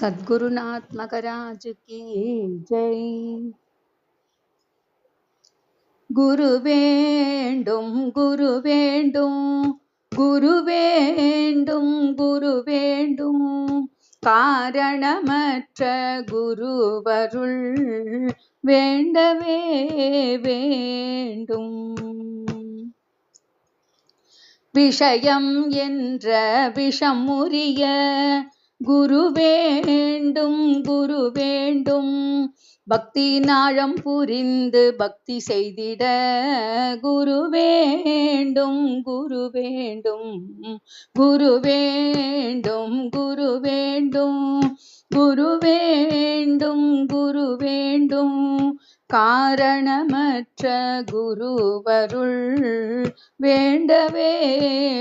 சத்குருநாத்மகராஜு key Jai. குரு வேண்டும் குரு வேண்டும் குரு வேண்டும் குரு வேண்டும். காரணமற்ற குருவருள் வேண்டவே வேண்டும். விஷயம் என்ற விஷமுரிய குரு வேண்டும் குரு வேண்டும். பக்தி நாழம் புரிந்து பக்தி செய்திட குரு வேண்டும் குரு வேண்டும். குரு வேண்டும் குரு வேண்டும். குரு வேண்டும் குரு வேண்டும். காரணமற்ற குருவருள் வேண்டவே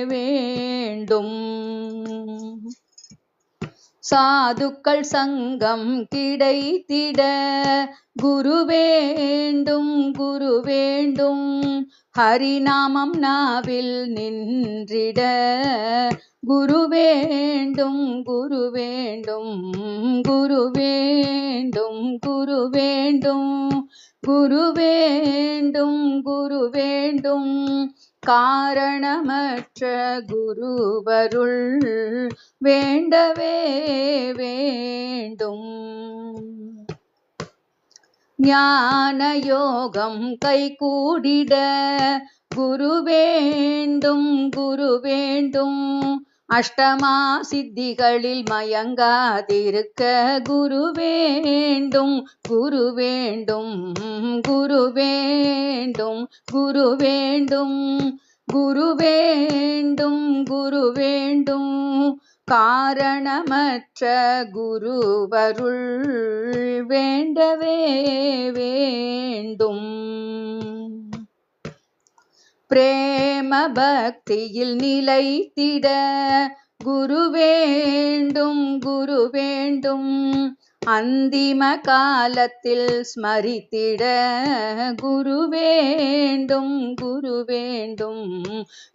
வேண்டும். சாதுக்கள் சங்கம் கிடைத்திட குரு வேண்டும் குரு வேண்டும். ஹரிநாமம் நாவில் நின்றிட. குரு வேண்டும் குரு வேண்டும். குரு வேண்டும் குரு வேண்டும். குரு வேண்டும் குரு வேண்டும். காரணமற்ற குருவருள் வேண்டவே வேண்டும். ஞான யோகம் கைகூடிட குரு வேண்டும் குரு வேண்டும். அஷ்டமா சித்திகளில் மயங்காதிருக்க குரு வேண்டும் குரு வேண்டும் குரு வேண்டும் குரு வேண்டும் குரு வேண்டும் குரு வேண்டும். காரணமற்ற குருவருள் வேண்டவே வேண்டும். பிரே பக்தியில் நிலைத்திட குரு வேண்டும் குரு வேண்டும். அந்திம காலத்தில் ஸ்மரித்திட. குரு வேண்டும் குரு வேண்டும்.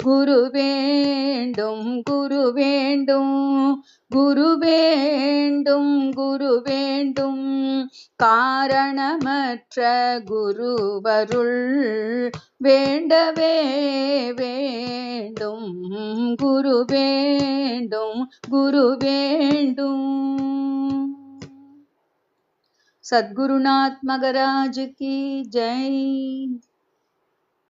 குரு வேண்டும் குரு வேண்டும். குரு வேண்டும் குரு வேண்டும் காரணமற்ற குருவருள் வேண்டவே வேண்டும். குரு வேண்டும் குரு வேண்டும். சத்குருநாத் மகராஜ் கி ஜெய்.